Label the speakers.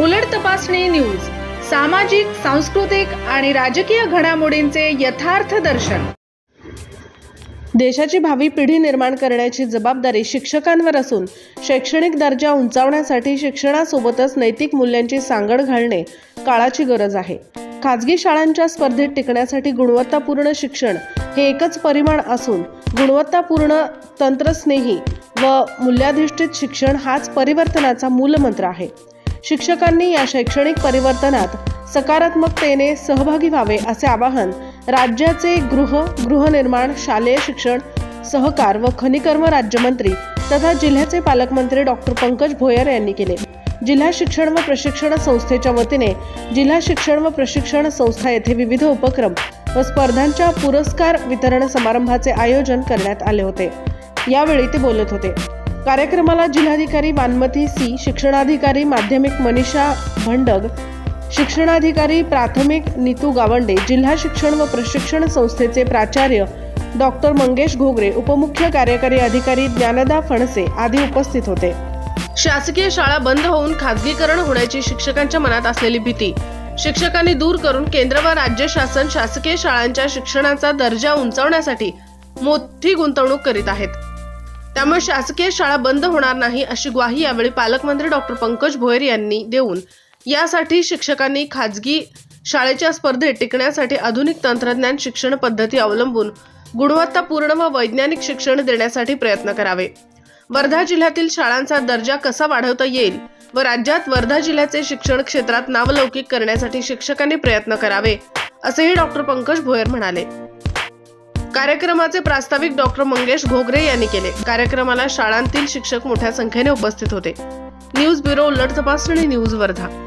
Speaker 1: उलट तपासणी न्यूज सामाजिक सांस्कृतिक आणि राजकीय घडामोडींचे यथार्थ दर्शन. देशाची भावी पिढी निर्माण करण्याची जबाबदारी शिक्षकांवर असून शैक्षणिक दर्जा उंचावण्यासाठी शिक्षणासोबतच नैतिक मूल्यांची सांगड घालणे काळाची गरज आहे. खाजगी शाळांच्या स्पर्धेत टिकण्यासाठी गुणवत्तापूर्ण शिक्षण हे एकच परिमाण असून गुणवत्तापूर्ण तंत्रस्नेही व मूल्याधिष्ठित शिक्षण हाच परिवर्तनाचा मूलमंत्र आहे. शिक्षकांनी या शैक्षणिक परिवर्तनात सकारात्मकतेने सहभागी व्हावे असे आवाहन राज्याचे गृह गृहनिर्माण शालेय शिक्षण सहकार व खनिकर्म राज्यमंत्री तथा जिल्ह्याचे पालकमंत्री डॉक्टर पंकज भोयर यांनी केले. जिल्हा शिक्षण व प्रशिक्षण संस्थेच्या वतीने जिल्हा शिक्षण व प्रशिक्षण संस्था येथे विविध उपक्रम व स्पर्धांच्या पुरस्कार वितरण समारंभाचे आयोजन करण्यात आले होते. यावेळी ते बोलत होते. कार्यक्रमाला जिल्हाधिकारी मानमती सी शिक्षणाधिकारी माध्यमिक मनीषा भंडग शिक्षणाधिकारी प्राथमिक नीतू गावंडे जिल्हा शिक्षण व प्रशिक्षण संस्थेचे प्राचार्य डॉक्टर मंगेश घोगरे उपमुख्य कार्यकारी अधिकारी ज्ञानदा फणसे आदी उपस्थित होते. शासकीय शाळा बंद होऊन खाजगीकरण होण्याची शिक्षकांच्या मनात असलेली भीती. शिक्षकांनी दूर करून केंद्र व राज्य शासन शासकीय शाळांच्या शिक्षणाचा दर्जा उंचावण्यासाठी मोठी गुंतवणूक करीत आहेत. त्यामुळे शासकीय शाळा बंद होणार नाही अशी ग्वाही यावेळी पालकमंत्री डॉक्टर पंकज भोयर यांनी देऊन यासाठी शिक्षकांनी खाजगी शाळेच्या स्पर्धेत टिकण्यासाठी आधुनिक तंत्रज्ञान शिक्षण पद्धती अवलंबून गुणवत्तापूर्ण व वैज्ञानिक शिक्षण देण्यासाठी प्रयत्न करावे. वर्धा जिल्ह्यातील शाळांचा दर्जा कसा वाढवता येईल व राज्यात वर्धा जिल्ह्याचे शिक्षण क्षेत्रात नावलौकिक करण्यासाठी शिक्षकांनी प्रयत्न करावे असेही डॉक्टर पंकज भोयर म्हणाले. कार्यक्रमाचे प्रास्ताविक डॉक्टर मंगेश घोगरे यांनी केले. कार्यक्रमाला शाळांतील शिक्षक मोठ्या संख्येने उपस्थित होते. न्यूज ब्युरो उलट तपासणी न्यूज वर्धा.